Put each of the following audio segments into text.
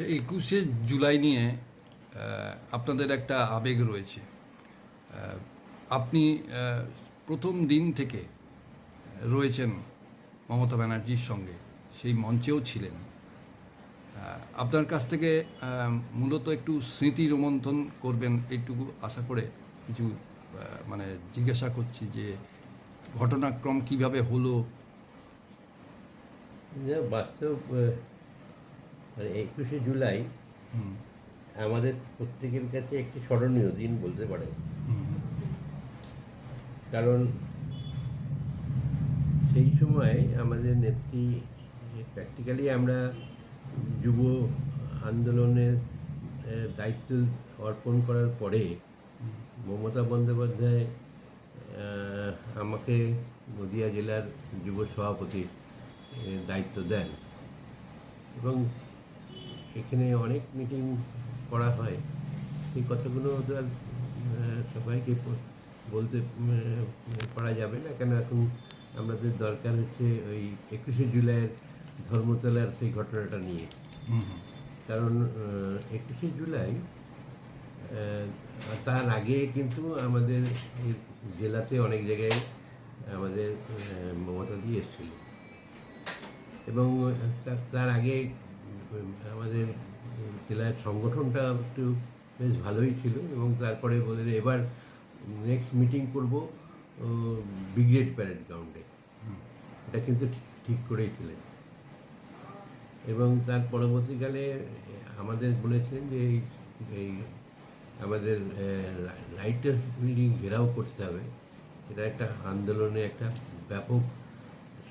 আচ্ছা একুশে জুলাই নিয়ে আপনাদের একটা আবেগ রয়েছে। আপনি প্রথম দিন থেকে রয়েছেন মমতা ব্যানার্জির সঙ্গে, সেই মঞ্চেও ছিলেন। আপনার কাছ থেকে মূলত একটু স্মৃতি রোমন্থন করবেন এইটুকু আশা করে, কিছু মানে জিজ্ঞাসা করছি যে, ঘটনাক্রম কীভাবে হলো? বাস্তব মানে একুশে জুলাই আমাদের প্রত্যেকের কাছে একটি স্মরণীয় দিন বলতে পারে। কারণ সেই সময় আমাদের নেত্রী প্র্যাকটিক্যালি আমরা যুব আন্দোলনের দায়িত্ব অর্পণ করার পরে মমতা বন্দ্যোপাধ্যায় আমাকে নদিয়া জেলার যুব সভাপতির দায়িত্ব দেন। এবং এখানে অনেক মিটিং করা হয়। সেই কথাগুলো তো আর সবাইকে বলতে পারা যাবে না। কেন এখন আমাদের দরকার হচ্ছে ওই একুশে জুলাইয়ের ধর্মতলার সেই ঘটনাটা নিয়ে। কারণ একুশে জুলাই তার আগে কিন্তু আমাদের জেলাতে অনেক জায়গায় আমাদের মমতা দিয়ে এসেছিল। এবং তার- আগে আমাদের জেলার সংগঠনটা একটু বেশ ভালোই ছিল এবং তারপরে বলে এবার নেক্সট মিটিং করব ব্রিগেড প্যারেড গ্রাউন্ডে। এটা কিন্তু ঠিক- ঠিক করেই ছিলেন। এবং তার পরবর্তীকালে আমাদের বলেছিলেন যে এই এই আমাদের রাইটার্স বিল্ডিং ঘেরাও করতে হবে। এটা একটা আন্দোলনে একটা ব্যাপক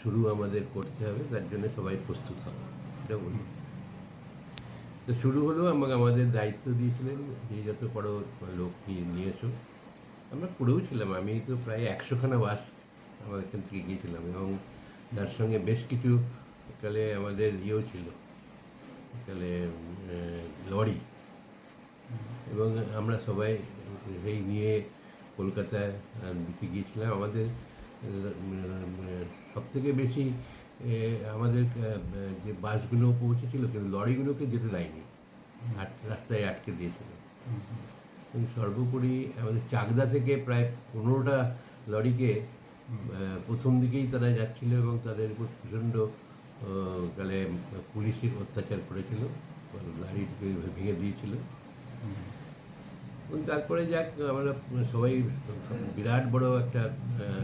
শুরু আমাদের করতে হবে, তার জন্য সবাই প্রস্তুত হবে। এটা বলি তো শুরু হলেও আমাকে আমাদের দায়িত্ব দিয়েছিলেন যে যত বড় লোক নিয়ে আমরা করেও ছিলাম, আমি তো প্রায় একশোখানা বাস আমাদের এখান থেকে গিয়েছিলাম এবং তার সঙ্গে বেশ কিছু কালে আমাদের ইয়েও ছিল কালে লরি। এবং আমরা সবাই সেই নিয়ে কলকাতায় গিয়েছিলাম। আমাদের সব থেকে বেশি আমাদের যে বাসগুলো পৌঁছেছিল কিন্তু লরিগুলোকে যেতে দেয়নি। রাস্তায় আটকে দিয়েছিল। সর্বোপরি আমাদের চাকদা থেকে প্রায় পনেরোটা লরিকে প্রথম দিকেই তারা যাচ্ছিল এবং তাদের উপর প্রচণ্ড আহ, কালে পুলিশের অত্যাচার করেছিল গাড়ি ভেঙে দিয়েছিল। এবং তারপরে যাক আমরা সবাই বিরাট বড় একটা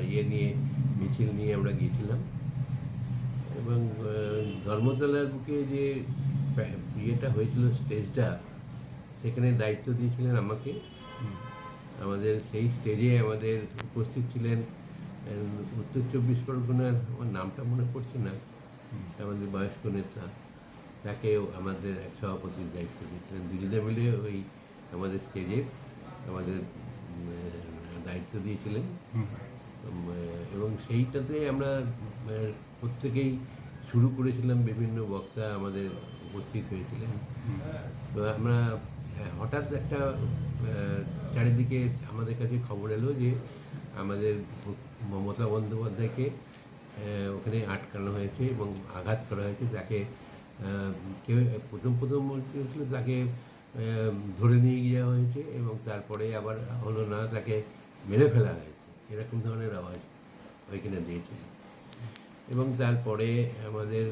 ইয়ে নিয়ে মিছিল নিয়ে আমরা গিয়েছিলাম। এবং ধর্মতলার বুকে যে ইয়েটা হয়েছিল স্টেজটা, সেখানে দায়িত্ব দিয়েছিলেন আমাকে। আমাদের সেই স্টেজে আমাদের উপস্থিত ছিলেন উত্তর চব্বিশ পরগনার, আমার নামটা মনে পড়ছে না, আমাদের বয়স্ক নেতা। তাকেও আমাদের এক সভাপতির দায়িত্ব দিয়েছিলেন। দুজনে মিলে ওই আমাদের স্টেজে আমাদের দায়িত্ব দিয়েছিলেন। এবং সেইটাতে আমরা প্রত্যেকেই শুরু করেছিলাম বিভিন্ন বক্তা আমাদের উপস্থিত হয়েছিলেন। তো আমরা হঠাৎ একটা চারিদিকে আমাদের কাছে খবর এলো যে আমাদের মমতা বন্দ্যোপাধ্যায়কে ওখানে আটকানো হয়েছে এবং আঘাত করা হয়েছে। আহ, কেউ প্রথম প্রথম হয়েছিল তাকে ধরে নিয়ে যাওয়া হয়েছে এবং তারপরে আবার হলো না তাকে মেরে ফেলা হয়েছে। এরকম ধরনের আওয়াজ ওইখানে দিয়েছিল। এবং তারপরে আমাদের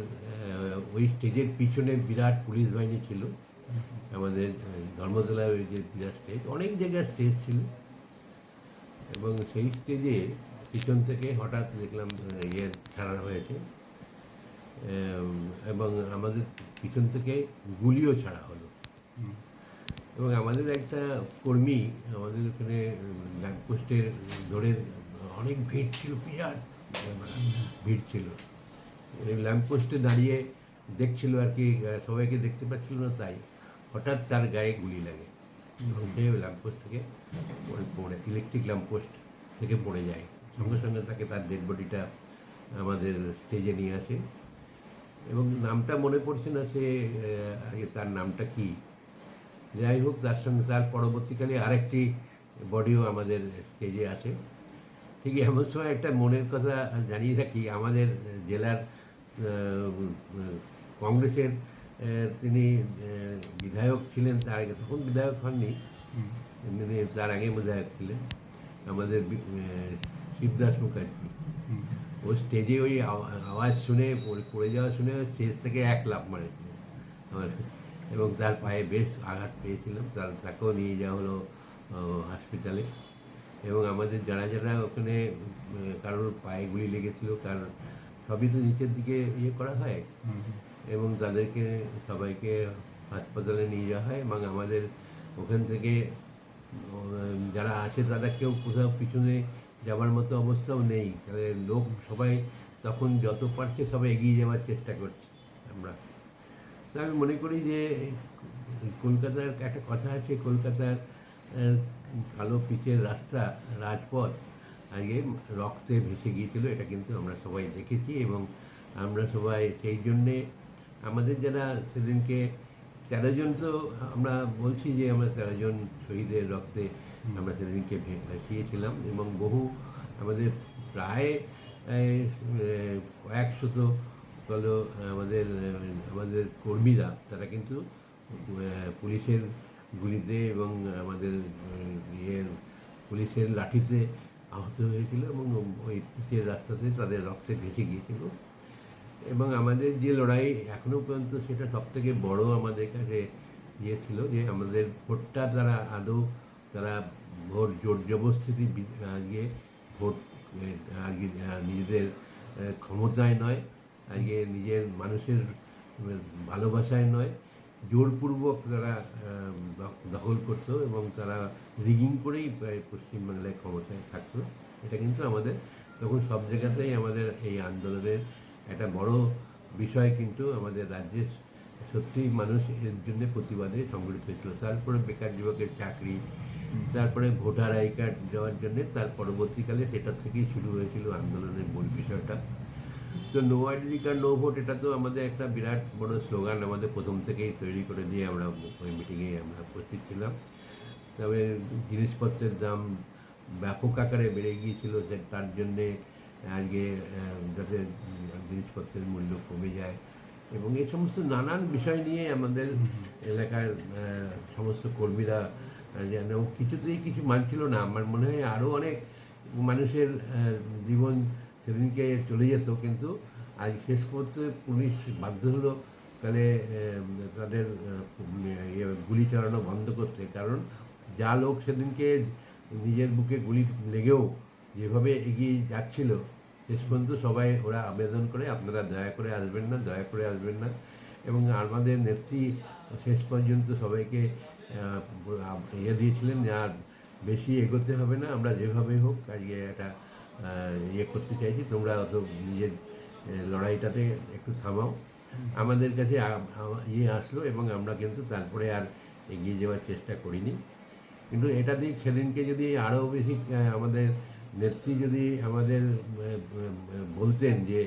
ওই স্টেজের পিছনে বিরাট পুলিশ বাহিনী ছিল। আমাদের আহ, ধর্মতলায় ওই যে বিরাট স্টেজ অনেক জায়গায় স্টেজ ছিল। এবং সেই স্টেজে পিছন থেকে হঠাৎ দেখলাম ইয়ে ছাড়া হয়েছে। এবং আমাদের পিছন থেকে গুলিও ছাড়া হলো। এবং আমাদের একটা কর্মী আমাদের ওখানে ল্যাম্পপোস্টের ধরে অনেক ভিড় ছিল বিরাট ভিড় ছিল। ল্যাম্পপোস্টে দাঁড়িয়ে দেখছিল আর কি সবাইকে দেখতে পাচ্ছিল না তাই হঠাৎ তার গায়ে গুলি লাগে। সে ল্যাম্পপোস্ট থেকে পড়ে ইলেকট্রিক ল্যাম্পপোস্ট থেকে পড়ে যায়। সঙ্গে সঙ্গে তাকে তার ডেড বডিটা আমাদের স্টেজে নিয়ে আসে। এবং নামটা মনে পড়ছে না সে আহ, আগে তার নামটা কি? যাই হোক তার সঙ্গে তার পরবর্তীকালে আরেকটি বডিও আমাদের স্টেজে আছে। ঠিক এমন সময় একটা মনের কথা জানিয়ে রাখি আমাদের জেলার কংগ্রেসের তিনি বিধায়ক ছিলেন তার আগে তখন বিধায়ক হননি। হুম, তিনি তার আগে বিধায়ক ছিলেন আমাদের শিবদাস মুখার্জি। ও স্টেজে ওই আওয়া- আওয়াজ শুনে পড়ে- যাওয়া শুনে স্টেজ থেকে এক লাফ মারেছিলেন আমার এবং তার পায়ে বেশ আঘাত পেয়েছিলাম। তার তাকেও নিয়ে যাওয়া হলো হসপিটালে এবং আমাদের যারা যারা ওখানে কারোর পায়ে গুলি লেগেছিল কার সবই তো নিচের দিকে ইয়ে করা হয়। এবং তাদেরকে সবাইকে হাসপাতালে নিয়ে যাওয়া হয় এবং আমাদের ওখান থেকে যারা আছে তারা কেউ কোথাও পিছনে যাবার মতো অবস্থাও নেই। তাহলে লোক সবাই তখন যত পারছে সবাই এগিয়ে যাওয়ার চেষ্টা করছে আমরা। আমি মনে করি যে, কলকাতার একটা কথা আছে, কলকাতার কালো পিচের রাস্তা রাজপথ আগে রক্তে ভেসে গিয়েছিল, এটা কিন্তু আমরা সবাই দেখেছি এবং আমরা সবাই সেই জন্যে আমাদের যারা সেদিনকে তেরো জন তো আমরা বলছি যে আমরা তেরো জন শহীদের রক্তে আমরা সেদিনকে ভাসিয়েছিলাম এবং বহু আমাদের প্রায় কয়েকশত হলো আমাদের আমাদের কর্মীরা, তারা কিন্তু পুলিশের গুলিতে এবং আমাদের ইয়ের পুলিশের লাঠিতে আহত হয়েছিল এবং ওই পিচের রাস্তাতে তাদের রক্তে ভেসে গিয়েছিল। এবং আমাদের যে লড়াই এখনও পর্যন্ত সেটা সব থেকে বড় আমাদের কাছে ইয়ে ছিল যে আমাদের ভোটটা তারা আদৌ, তারা ভোট জোর জবরস্থিতি ইয়ে ভোট আজকে নিজেদের ক্ষমতায় নয়। আজকে নিজের মানুষের ভালোবাসায় নয়, জোরপূর্বক তারা দখল করতো এবং তারা রিগিং করেই প্রায় পশ্চিমবাংলায় ক্ষমতায় থাকতো। এটা কিন্তু আমাদের, তখন সব জায়গাতেই আমাদের এই আন্দোলনের একটা বড় বিষয় কিন্তু আমাদের রাজ্যের সত্যিই মানুষ এর জন্য প্রতিবাদে সংগঠিত হয়েছিল। তারপরে বেকার যুবকের চাকরি, তারপরে ভোটার আই কার্ড দেওয়ার জন্য, তার পরবর্তীকালে সেটার থেকেই শুরু হয়েছিল আন্দোলনের মূল বিষয়টা। তো no identity card no vote এটা তো আমাদের একটা বিরাট বড় স্লোগান আমাদের প্রথম থেকেই তৈরি করে দিয়ে আমরা ওই মিটিংয়ে আমরা উপস্থিত ছিলাম। তবে জিনিসপত্রের দাম ব্যাপক আকারে বেড়ে গিয়েছিল তার জন্যে আজকে যাতে জিনিসপত্রের মূল্য কমে যায়। এবং এই সমস্ত নানান বিষয় নিয়ে আমাদের এলাকার সমস্ত কর্মীরা যেন কিছুতেই কিছু মানছিল না। আমার মনে হয় আরও অনেক মানুষের জীবন সেদিনকে চলে যেত কিন্তু আজ শেষ করতে পুলিশ বাধ্য হলো তাহলে তাদের ইয়ে গুলি চালানো বন্ধ করতে। কারণ যা লোক সেদিনকে নিজের বুকে গুলি লেগেও যেভাবে এগিয়ে যাচ্ছিল, শেষ পর্যন্ত সবাই ওরা আবেদন করে, আপনারা দয়া করে আসবেন না, দয়া করে আসবেন না। এবং আমাদের নেত্রী শেষ পর্যন্ত সবাইকে ইয়ে দিয়েছিলেন যে আর বেশি এগোতে হবে না, আমরা যেভাবে হোক আজকে একটা ইয়ে করতে চাইছি, তোমরা অত নিজের লড়াইটাতে একটু থামাও। আমাদের কাছে ইয়ে আসলো এবং আমরা কিন্তু তারপরে আর এগিয়ে যাওয়ার চেষ্টা করিনি। কিন্তু এটা দিয়ে সেদিনকে যদি আরও বেশি আমাদের নেত্রী যদি আমাদের বলতেন যে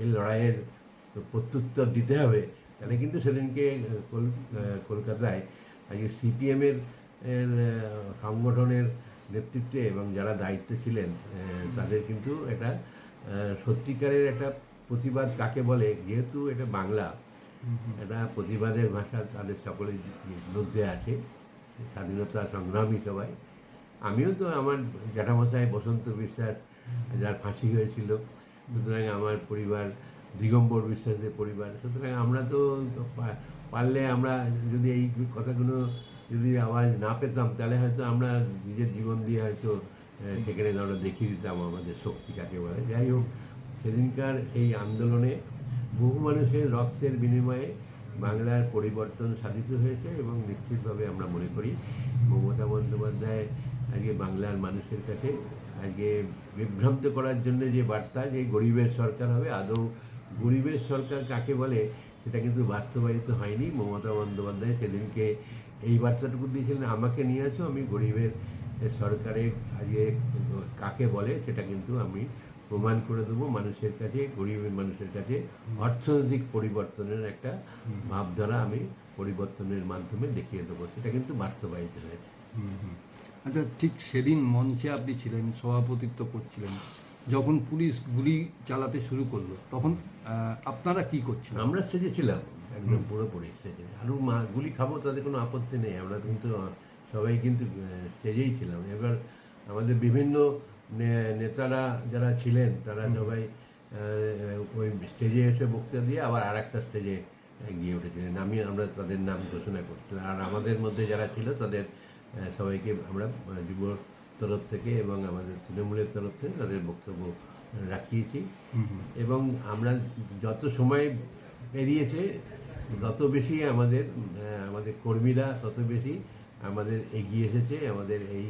এই লড়াইয়ের প্রত্যুত্তর দিতে হবে, তাহলে কিন্তু সেদিনকে কলকাতায় আজকে সিপিএমের সংগঠনের নেতৃত্বে এবং যারা দায়িত্বে ছিলেন তাদের কিন্তু এটা সত্যিকারের একটা প্রতিবাদ কাকে বলে? যেহেতু এটা বাংলা, এটা প্রতিবাদের ভাষা তাদের সকলের মধ্যে আছে, স্বাধীনতা সংগ্রামী সবাই। আমিও তো আমার জ্যাঠামশাই বসন্ত বিশ্বাস যার ফাঁসি হয়েছিল, সুতরাং আমার পরিবার, দিগম্বর বিশ্বাসের পরিবার, সুতরাং আমরা তো পারলে আমরা যদি এই কথাগুলো যদি আওয়াজ না পেতাম, তাহলে হয়তো আমরা নিজের জীবন দিয়ে হয়তো সেখানে আমরা দেখিয়ে দিতাম আমাদের শক্তি কাকে বলে। যাই হোক, সেদিনকার এই আন্দোলনে বহু মানুষের রক্তের বিনিময়ে বাংলার পরিবর্তন সাধিত হয়েছে এবং নিশ্চিতভাবে আমরা মনে করি মমতা বন্দ্যোপাধ্যায় আজকে বাংলার মানুষের কাছে আজকে বিভ্রান্ত করার জন্য যে বার্তা যে গরিবের সরকার হবে, আদৌ গরিবের সরকার কাকে বলে, সেটা কিন্তু বাস্তবায়িত হয়নি। মমতা বন্দ্যোপাধ্যায় সেদিনকে এই বার্তাটুকু দিয়েছিলেন আমাকে নিয়ে আসো আমি গরিবের সরকারের আজকে কাকে বলে সেটা কিন্তু আমি প্রমাণ করে দেবো। মানুষের কাছে গরিবের মানুষের কাছে অর্থনৈতিক পরিবর্তনের একটা ভাবধারা আমি পরিবর্তনের মাধ্যমে দেখিয়ে দেবো। সেটা কিন্তু বাস্তবায়িত হয়েছে। আচ্ছা ঠিক সেদিন মঞ্চে আপনি ছিলেন সভাপতিত্ব করছিলেন। যখন পুলিশ গুলি চালাতে শুরু করল তখন আপনারা কি করছেন আমরা সেজেছিলাম একদম পুরোপুরি স্টেজে আরও মা গুলি খাব তাতে কোনো আপত্তি নেই। আমরা কিন্তু সবাই কিন্তু স্টেজেই ছিলাম। এবার আমাদের বিভিন্ন নে- নেতারা যারা ছিলেন তারা সবাই ওই স্টেজে এসে বক্তৃতা দিয়ে আবার আর একটা স্টেজে গিয়ে উঠেছিলেন। আমি আমরা তাদের নাম ঘোষণা করছিলাম। আর আমাদের মধ্যে যারা ছিল তাদের সবাইকে আমরা যুব তরফ থেকে এবং আমাদের তৃণমূলের তরফ থেকে তাদের বক্তব্য রাখিয়েছি। এবং আমরা যত সময় পেরিয়েছে তত বেশি আমাদের আমাদের কর্মীরা তত বেশি আমাদের এগিয়ে এসেছে আমাদের এই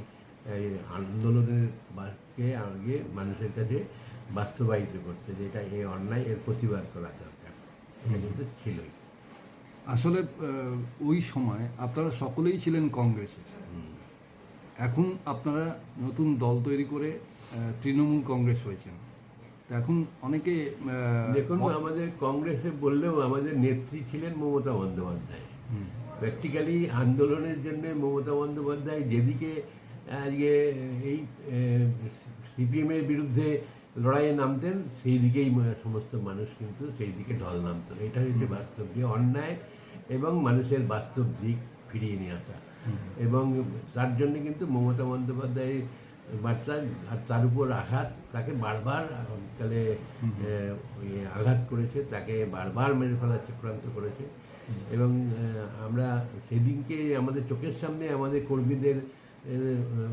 আন্দোলনের বাকে আগে মানুষের কাছে বাস্তবায়িত করতে যেটা এই অন্যায় এর প্রতিবাদ করা দরকার। এটা কিন্তু ছিলই। আসলে ওই সময় আপনারা সকলেই ছিলেন কংগ্রেসের এখন আপনারা নতুন দল তৈরি করে তৃণমূল কংগ্রেস হয়েছেন। এখন অনেকে দেখুন আমাদের কংগ্রেসে বললেও আমাদের নেত্রী ছিলেন মমতা বন্দ্যোপাধ্যায়। প্র্যাকটিক্যালি আন্দোলনের জন্য মমতা বন্দ্যোপাধ্যায় যেদিকে আজকে এই সিপিএমের বিরুদ্ধে লড়াইয়ে নামতেন সেই দিকেই সমস্ত মানুষ কিন্তু সেই দিকে ঢল নামত। এটা হচ্ছে বাস্তব যে অন্যায় এবং মানুষের বাস্তব দিক ফিরিয়ে নিয়ে আসা। এবং তার জন্য কিন্তু মমতা বন্দ্যোপাধ্যায় বার্তা আর তার উপর আঘাত তাকে বারবার তাহলে আঘাত করেছে তাকে বারবার মেরে ফেলার চক্রান্ত করেছে। এবং আমরা সেদিনকে আমাদের চোখের সামনে আমাদের কর্মীদের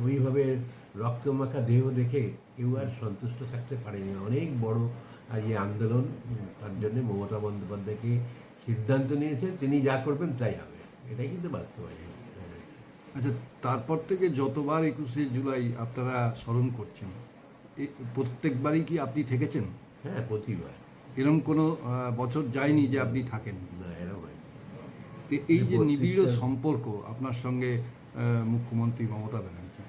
ওইভাবে রক্তমাখা দেহ দেখে কেউ আর সন্তুষ্ট থাকতে পারেনি। অনেক বড় আজ এই আন্দোলন তার জন্যে মমতা বন্দ্যোপাধ্যায়কে সিদ্ধান্ত নিয়েছে তিনি যা করবেন তাই হবে। এটাই কিন্তু বাস্তবায়ন। আচ্ছা তারপর থেকে যতবার একুশে জুলাই আপনারা স্মরণ করছেন প্রত্যেকবারই কি আপনি থেকেছেন? হ্যাঁ প্রতিবার। এরকম কোনো বছর যায়নি যে আপনি থাকেন? না এরকম তো এই যে নিবিড় সম্পর্ক আপনার সঙ্গে মুখ্যমন্ত্রী মমতা ব্যানার্জি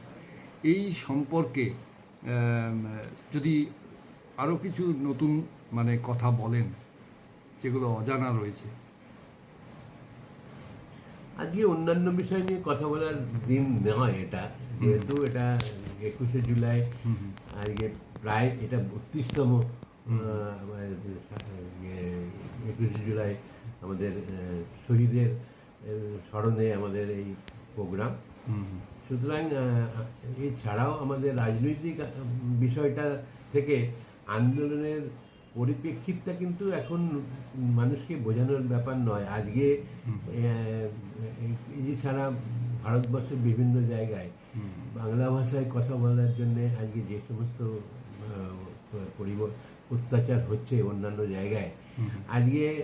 এই সম্পর্কে যদি আরও কিছু নতুন মানে কথা বলেন যেগুলো অজানা রয়েছে আজকে অন্যান্য বিষয় নিয়ে কথা বলার দিন নয় এটা। যেহেতু এটা একুশে জুলাই আজকে প্রায় এটা বত্রিশতম একুশে জুলাই আমাদের শহীদের স্মরণে আমাদের এই প্রোগ্রাম। সুতরাং এছাড়াও আমাদের রাজনৈতিক বিষয়টা থেকে আন্দোলনের পরিপ্রেক্ষিতটা কিন্তু এখন মানুষকে বোঝানোর ব্যাপার নয়। আজকে এই- সারা ভারতবর্ষের বিভিন্ন জায়গায় বাংলা ভাষায় কথা বলার জন্য আজকে যে সমস্ত অত্যাচার হচ্ছে অন্যান্য জায়গায় আজকে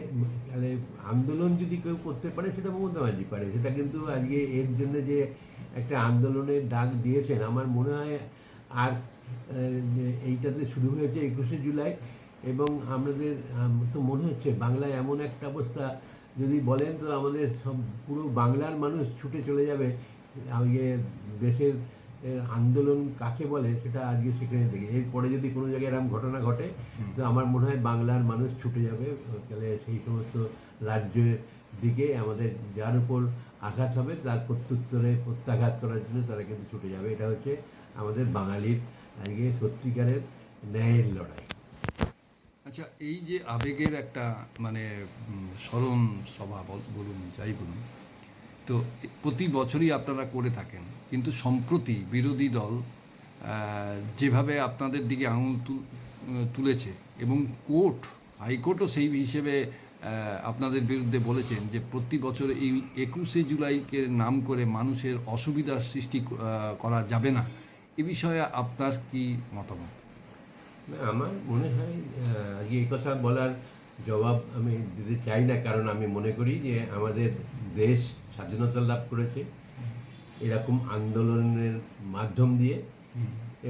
তাহলে আন্দোলন যদি কেউ করতে পারে সেটা মমতা ব্যানার্জি পারে। সেটা কিন্তু আজকে এর জন্য যে একটা আন্দোলনের ডাক দিয়েছেন আমার মনে হয় আর এইটাতে শুরু হয়েছে একুশে জুলাই। এবং আমাদের আম, তো মনে হচ্ছে বাংলায় এমন একটা অবস্থা যদি বলেন তো আমাদের সব পুরো বাংলার মানুষ ছুটে চলে যাবে আজকে দেশের আন্দোলন কাকে বলে সেটা আজকে সেখানে দেখি। এরপরে যদি কোনো জায়গায় এরকম ঘটনা ঘটে তো আমার মনে হয় বাংলার মানুষ ছুটে যাবে তাহলে সেই সমস্ত রাজ্যের দিকে আমাদের যার উপর আঘাত হবে তার প্রত্যুত্তরে প্রত্যাঘাত করার জন্য তারা কিন্তু ছুটে যাবে। এটা হচ্ছে আমাদের বাঙালির আজকে সত্যিকারের ন্যায়ের লড়াই। আচ্ছা এই যে আবেগের একটা মানে স্মরণ সভা বল- বলুন, যাই বলুন, তো প্রতি বছরই আপনারা করে থাকেন, কিন্তু সম্প্রতি বিরোধী দল যেভাবে আপনাদের দিকে আঙুল তুলেছে এবং কোর্ট, হাইকোর্টও সেই হিসেবে আপনাদের বিরুদ্ধে বলেছেন যে প্রতি বছর এই একুশে জুলাইকে নাম করে মানুষের অসুবিধার সৃষ্টি করা যাবে না। এ বিষয়ে আপনার কি মতামত? আমার মনে হয় আজকে এই কথা বলার জবাব আমি দিতে চাই না, কারণ আমি মনে করি যে আমাদের দেশ স্বাধীনতা লাভ করেছে এরকম আন্দোলনের মাধ্যম দিয়ে।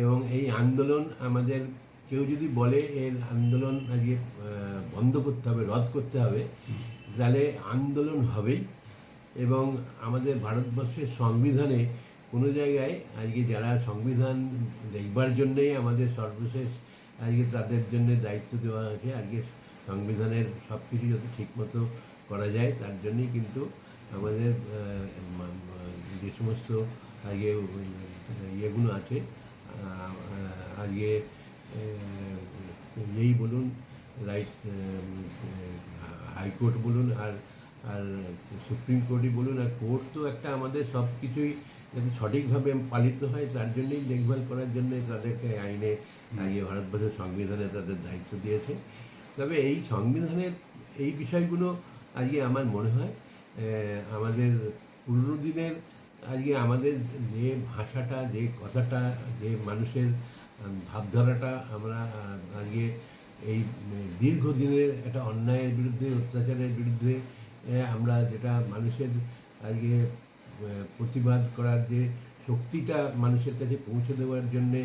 এবং এই আন্দোলন আমাদের কেউ যদি বলে এর আন্দোলন আজকে বন্ধ করতে হবে, রদ করতে হবে, তাহলে আন্দোলন হবেই। এবং আমাদের ভারতবর্ষের সংবিধানে কোনো জায়গায় আজকে যারা সংবিধান দেখবার জন্যেই আমাদের সর্বশেষ আজকে তাদের জন্য দায়িত্ব দেওয়া হয়েছে আজকে সংবিধানের সব কিছু যাতে ঠিকমতো করা যায়, তার জন্যই কিন্তু আমাদের যে সমস্ত আজকে ইয়েগুলো আছে আজকে এই বলুন, রাইট হাইকোর্ট বলুন আর আর সুপ্রিম কোর্টই বলুন, আর কোর্ট তো একটা আমাদের সব কিছুই যাতে সঠিকভাবে পালিত হয়, তার জন্যই দেখভাল করার জন্য তাদেরকে আইনে আইয়ে ভারতবর্ষের সংবিধানে তাদের দায়িত্ব দিয়েছে। তবে এই সংবিধানের এই বিষয়গুলো আজকে আমার মনে হয় আমাদের পুরনো দিনের আজকে আমাদের যে ভাষাটা, যে কথাটা, যে মানুষের ভাবধারাটা আমরা আজকে এই দীর্ঘদিনের একটা অন্যায়ের বিরুদ্ধে, অত্যাচারের বিরুদ্ধে আমরা যেটা মানুষের আজকে প্রতিবাদ করার যে শক্তিটা মানুষের কাছে পৌঁছে দেওয়ার জন্যে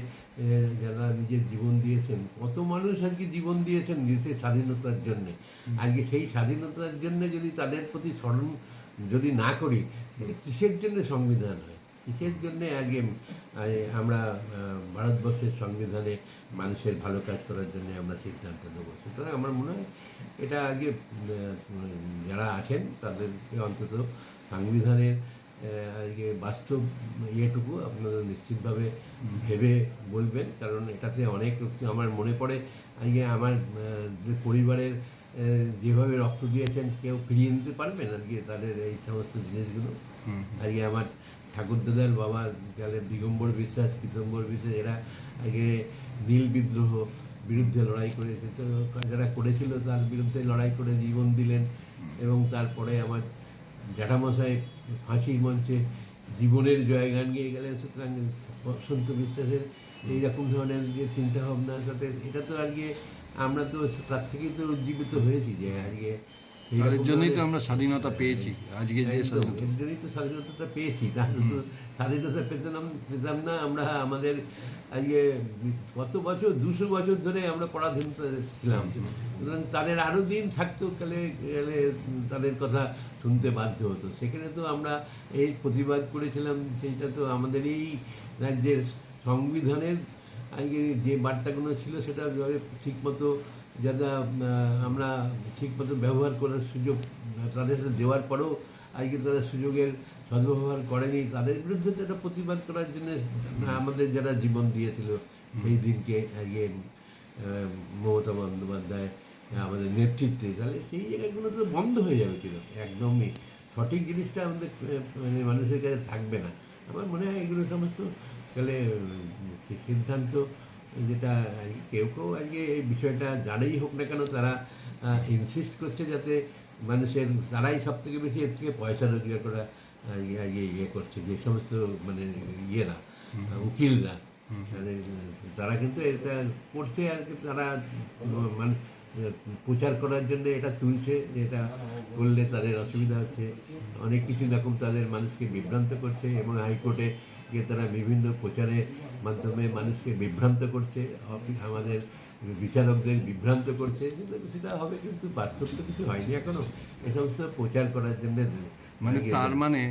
যারা নিজের জীবন দিয়েছেন কত মানুষ আজকে জীবন দিয়েছেন দেশের স্বাধীনতার জন্যে। আজকে সেই স্বাধীনতার জন্যে যদি তাদের প্রতি স্মরণ যদি না করি তাহলে কিসের জন্য সংবিধান হয়? কিসের জন্যে আগে আমরা ভারতবর্ষের সংবিধানে মানুষের ভালো কাজ করার জন্য আমরা সিদ্ধান্ত নেব? সুতরাং আমার মনে হয় এটা আগে যারা আছেন তাদেরকে অন্তত সংবিধানের আজকে বাস্তব ইয়েটুকু আপনারা নিশ্চিতভাবে ভেবে বলবেন কারণ এটাতে অনেক আমার মনে পড়ে। আজকে আমার যে পরিবারের যেভাবে রক্ত দিয়েছেন কেউ ফিরিয়ে নিতে পারবেন আজকে তাদের এই সমস্ত জিনিসগুলো। আজকে আমার ঠাকুরদাদার বাবা যাদের দিগম্বর বিশ্বাস পীতম্বর বিশ্বাস এরা আগে নীল বিদ্রোহ বিরুদ্ধে লড়াই করেছে। তো যারা করেছিল তার বিরুদ্ধে লড়াই করে জীবন দিলেন এবং তারপরে আমার জ্যাঠামশাই ফাঁসির মঞ্চে জীবনের জয়গান গিয়ে গেলেন, সুতরাং বসন্ত বিশ্বাসের এইরকম ধরনের যে চিন্তাভাবনার সাথে, এটা তো আজকে আমরা তো তার থেকেই তো উজ্জীবিত হয়েছি যে আজকে তাদের জন্যই তো আমরা স্বাধীনতা পেয়েছি। আজকে যে স্বাধীনতা। জন্যই তো স্বাধীনতাটা পেয়েছি। স্বাধীনতা পেতাম পেতাম না আমরা আমাদের আজকে কত বছর দুশো বছর ধরে আমরা পরাধীনতা ছিলাম। সুতরাং তাদের আরও দিন থাকতো গেলে গেলে তাদের কথা শুনতে বাধ্য হতো। সেখানে তো আমরা এই প্রতিবাদ করেছিলাম সেইটা তো আমাদের এই রাজ্যের সংবিধানের আজকে যে বার্তাগুলো ছিল সেটা ঠিকমতো যারা আমরা ঠিকমতো ব্যবহার করার সুযোগ, তাদের দেওয়ার পরেও আজকে তারা সুযোগের সদ্ব্যবহার করেনি, তাদের বিরুদ্ধে একটা প্রতিবাদ করার জন্য আমাদের যারা জীবন দিয়েছিল সেই দিনকে আজকে মমতা বন্দ্যোপাধ্যায়, আমাদের নেতৃত্বে, তাহলে সেই জায়গাগুলো তো বন্ধ হয়ে যাবে ছিল একদমই সঠিক জিনিসটা আমাদের মানে মানুষের কাছে থাকবে না। আমার মনে হয় এগুলো সমস্ত, তাহলে সিদ্ধান্ত যেটা কেউ কেউ আজকে এই বিষয়টা জানেই হোক না কেন তারা ইনসিস্ট করছে যাতে মানুষের তারাই সব থেকে বেশি এর থেকে পয়সা রোজগার করা ইয়ে ইয়ে ইয়ে করছে যে সমস্ত মানে ইয়েরা আহ, উকিলরা। মানে তারা কিন্তু এটা করছে আর কি তারা মানে প্রচার করার জন্য এটা তুলছে যে এটা করলে তাদের অসুবিধা হচ্ছে। অনেক কিছু রকম তাদের মানুষকে বিভ্রান্ত করছে এবং হাইকোর্টে গিয়ে তারা বিভিন্ন প্রচারের মাধ্যমে মানুষকে বিভ্রান্ত করছে আমাদের বিচারকদের বিভ্রান্ত করছে সেটা হবে কিন্তু বাস্তব তো কিছু হয়নি এখনও। এ সমস্ত প্রচার করার জন্য মানে তার মানে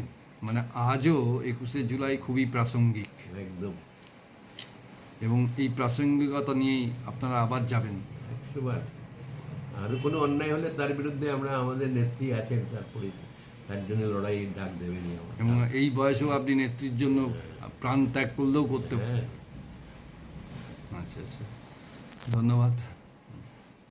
মানে আজও একুশে জুলাই খুবই প্রাসঙ্গিক। একদম। এবং এই প্রাসঙ্গিকতা নিয়েই আপনারা আবার যাবেন। একশোবার আরও কোনো অন্যায় হলে তার বিরুদ্ধে আমরা আমাদের নেত্রী আছেন তারপরে তার জন্য লড়াই ডাক দেবেনি এবং এই বয়সেও আপনি নেত্রীর জন্য প্রাণ ত্যাগ করলেও করতে পারেন আচ্ছা আচ্ছা। ধন্যবাদ।